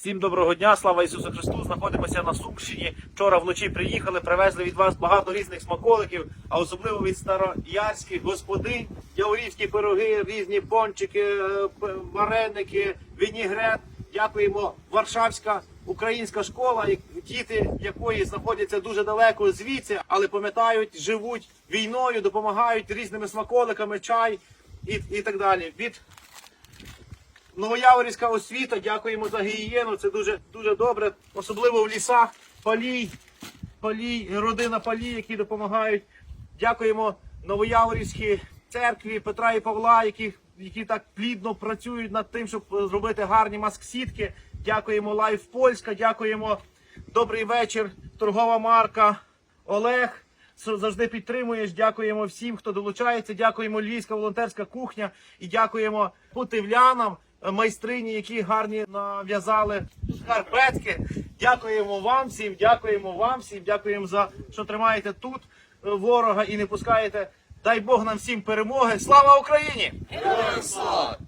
Всім доброго дня, слава Ісусу Христу! Знаходимося на Сумщині. Вчора вночі приїхали, привезли від вас багато різних смаколиків, а особливо від староярських господинь, яворівські пироги, різні пончики, е, вареники, вінігрет. Дякуємо. Варшавська українська школа, діти якої знаходяться дуже далеко звідси, але пам'ятають, живуть війною, допомагають різними смаколиками, чай і, і так далі. Від Новояворівська освіта, дякуємо за гігієну. Це дуже дуже добре, особливо в лісах. Палій, Палій, родина Палій, які допомагають. Дякуємо Новояворівській церкві Петра і Павла, які, які так плідно працюють над тим, щоб зробити гарні маск-сітки. Дякуємо Лайф Польська, дякуємо Добрий вечір, торгова марка Олег. Завжди підтримуєш. Дякуємо всім, хто долучається. Дякуємо Львівська волонтерська кухня і дякуємо путивлянам, майстрині, які гарні нав'язали шкарпетки. Дякуємо вам всім, дякуємо вам всім, дякуємо за що тримаєте тут е, ворога і не пускаєте. Дай Бог нам всім перемоги. Слава Україні! Героям слава!